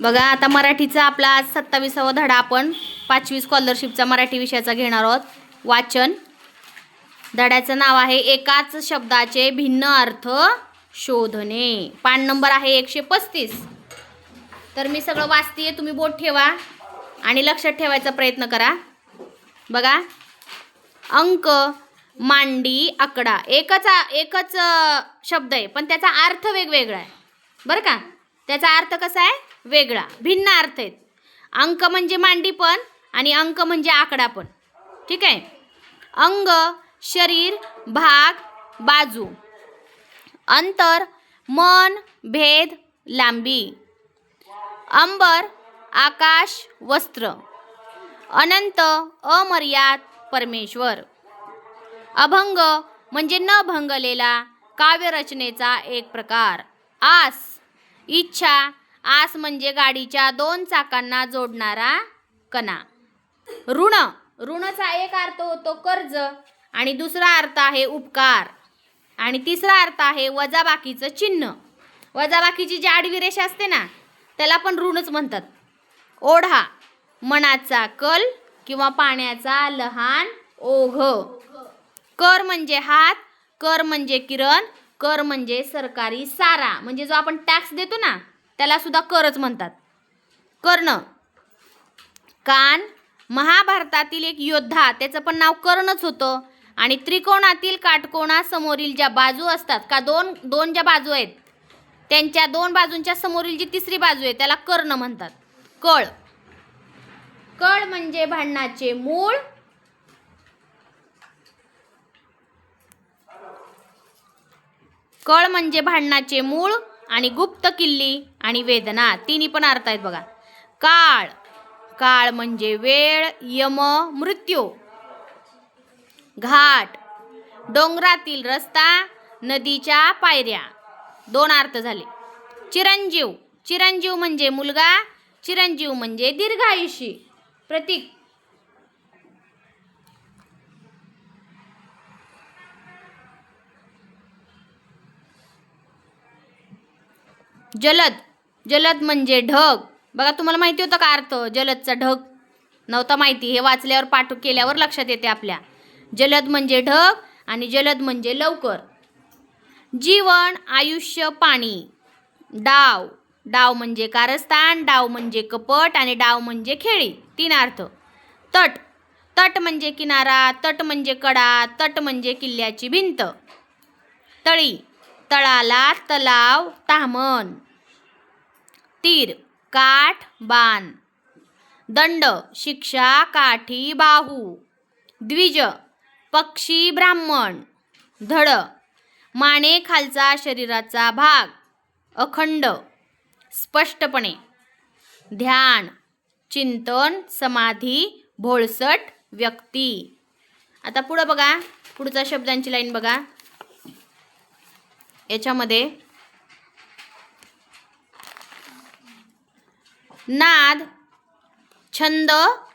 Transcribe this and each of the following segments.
बघा आता मराठीचा आपला आज सत्तावीसावा धडा आपण पाचवी स्कॉलरशिपचा मराठी विषयाचा घेणार आहोत. वाचन. धड्याचं नाव आहे एकाच शब्दाचे भिन्न अर्थ शोधणे. पान नंबर आहे एकशे पस्तीस. तर मी सगळं वाचतीये तुम्ही बोट ठेवा आणि लक्षात ठेवायचा प्रयत्न करा. बघा. अंक मांडी आकडा. एकच एकच शब्द आहे पण त्याचा अर्थ वेगवेगळा आहे. बरं का? त्याचा अर्थ कसा आहे? वेगळा. भिन्न अर्थ आहेत. अंक म्हणजे मांडी पण आणि अंक म्हणजे आकडा पण. ठीक आहे? अंग शरीर भाग बाजू. अंतर मन भेद लांबी. अंबर आकाश वस्त्र. अनंत अमर्याद परमेश्वर. अभंग म्हणजे न भंगलेला काव्यरचनेचा एक प्रकार. आस. इच्छा आस म्हणजे गाडीच्या दोन चाकांना जोडणारा कणा. ऋण. ऋणचा एक अर्थ होतो कर्ज आणि दुसरा अर्थ आहे उपकार. आणि तिसरा अर्थ आहे वजाबाकीचं चिन्ह. वजाबाकीची जी आडवी रेषा असते ना त्याला पण ऋणच म्हणतात. ओढा. मनाचा कल किंवा पाण्याचा लहान ओघ. कर म्हणजे हात कर म्हणजे किरण कर म्हणजे सरकारी सारा म्हणजे जो आपण टॅक्स देतो ना त्याला सुद्धा करच म्हणतात. कर्ण. कान महाभारतातील एक योद्धा त्याचं पण नाव कर्णच होतं. आणि त्रिकोणातील काटकोणासमोरील ज्या बाजू असतात का दोन दोन ज्या बाजू आहेत त्यांच्या दोन बाजूंच्या समोरील जी तिसरी बाजू आहे त्याला कर्ण म्हणतात. कळ. कळ म्हणजे भांडणाचे मूळ कळ म्हणजे भांडणाचे मूळ आणि गुप्त किल्ली आणि वेदना. तिन्ही पण अर्थ आहेत बघा. काळ. काळ म्हणजे वेळ यम मृत्यू. घाट. डोंगरातील रस्ता नदीच्या पायऱ्या. दोन अर्थ झाले. चिरंजीव. चिरंजीव म्हणजे मुलगा चिरंजीव म्हणजे दीर्घायुषी. प्रतीक. जलद. जलद म्हणजे ढग. बघा तुम्हाला माहिती होतं का अर्थ? जलदचा ढग. नव्हता माहिती. हे वाचल्यावर पाठ केल्यावर लक्षात येते आपल्या. जलद म्हणजे ढग आणि जलद म्हणजे लवकर. जीवन आयुष्य पाणी. डाव. डाव म्हणजे कारस्थान डाव म्हणजे कपट आणि डाव म्हणजे खेळी. तीन अर्थ. तट. तट म्हणजे किनारा तट म्हणजे कडा तट म्हणजे किल्ल्याची भिंत. तळी. तळाला तलाव तामण. तीर काठ बाण. दंड शिक्षा काठी बाहू. द्विज पक्षी ब्राह्मण. धड माने खालचा शरीराचा भाग. अखंड स्पष्टपणे. ध्यान चिंतन समाधी भोळसट व्यक्ती. आता पुढं बघा पुढचा शब्दांची लाईन बघा. याच्यामध्ये नाद छंद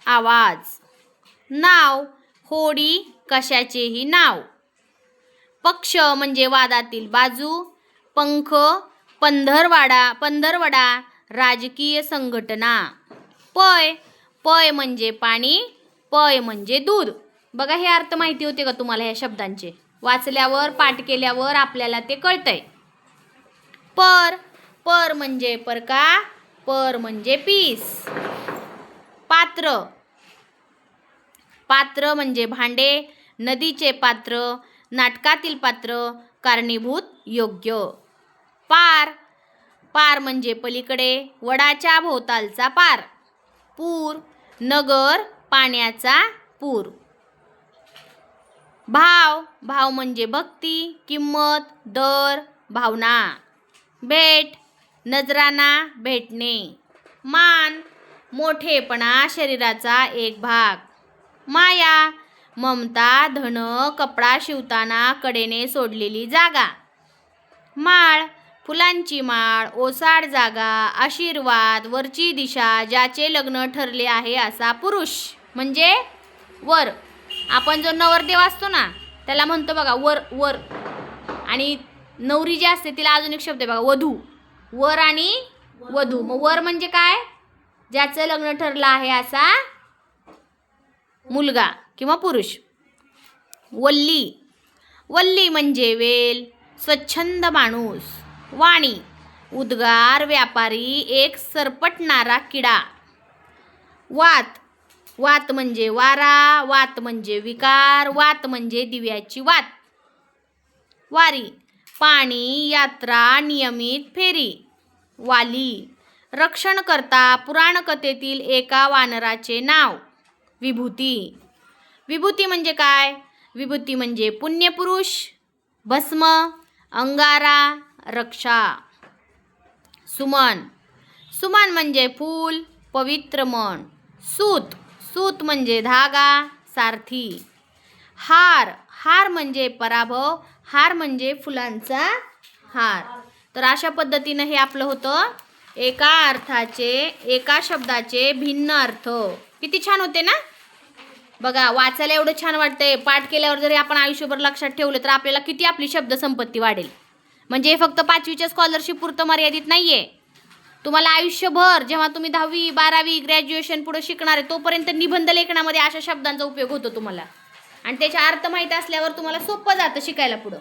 आवाज. नाव होडी कशाचेही नाव. पक्ष म्हणजे वादातील बाजू पंख पंधरवाडा पंधरवडा राजकीय संघटना. पय पय म्हणजे पाणी पय म्हणजे दूध बघा हे अर्थ माहिती होते का तुम्हाला ह्या शब्दांचे? वाचल्यावर पाठ केल्यावर आपल्याला ते कळतंय. पर पर म्हणजे परका पर म्हणजे पीस. पात्र. पात्र म्हणजे भांडे नदीचे पात्र नाटकातील पात्र कारणीभूत योग्य. पार. पार म्हणजे पलीकडे वडाच्या भोवतालचा पार. पूर नगर पाण्याचा पूर. भाव. भाव म्हणजे भक्ती किंमत दर भावना. भेट नजराना भेटणे. मान मोठेपणा शरीराचा एक भाग. माया ममता धन कपडा शिवताना कडेने सोडलेली जागा. माळ फुलांची माळ ओसाड जागा आशीर्वाद वरची दिशा ज्याचे लग्न ठरले आहे असा पुरुष. म्हणजे वर. आपण जो नवरदेव असतो ना त्याला म्हणतो बघा वर वर. आणि नवरी जी असते तिला अजून एक शब्द आहे बघा वधू. वर आणि वधू. मग वर म्हणजे काय? ज्याचं लग्न ठरलं आहे असा मुलगा किंवा पुरुष. वल्ली. वल्ली म्हणजे वेल स्वच्छंद माणूस वाणी उद्गार व्यापारी एक सरपटणारा किडा. वात. वात म्हणजे वारा वात म्हणजे विकार वात म्हणजे दिव्याची वात. वारी पाणी यात्रा नियमित फेरी. वाली रक्षणकर्ता पुराणकथेतील एका वानराचे नाव. विभूती. विभूती म्हणजे काय? विभूती म्हणजे पुण्यपुरुष भस्म अंगारा रक्षा. सुमन. सुमन म्हणजे फूल पवित्र मन. सूत. सूत म्हणजे धागा सारथी. हार हार म्हणजे पराभव हार म्हणजे फुलांचा हार. तर अशा पद्धतीनं हे आपलं होतं. एका अर्थाचे एका शब्दाचे भिन्न अर्थ. किती छान होते ना? बघा वाचायला एवढं छान वाटतंय. पाठ केल्यावर जरी आपण आयुष्यभर लक्षात ठेवलं तर आपल्याला किती आपली शब्दसंपत्ती वाढेल. म्हणजे हे फक्त पाचवीच्या स्कॉलरशिप पुरतं मर्यादित नाही आहे तुम्हाला आयुष्यभर जेव्हा तुम्ही दहावी बारावी ग्रॅज्युएशन पुढे शिकणार आहे तोपर्यंत निबंध लेखनामध्ये अशा शब्दांचा उपयोग होतो तुम्हाला. आणि त्याचा अर्थ माहीत असल्यावर तुम्हाला सोपं जातं शिकायला पुढं.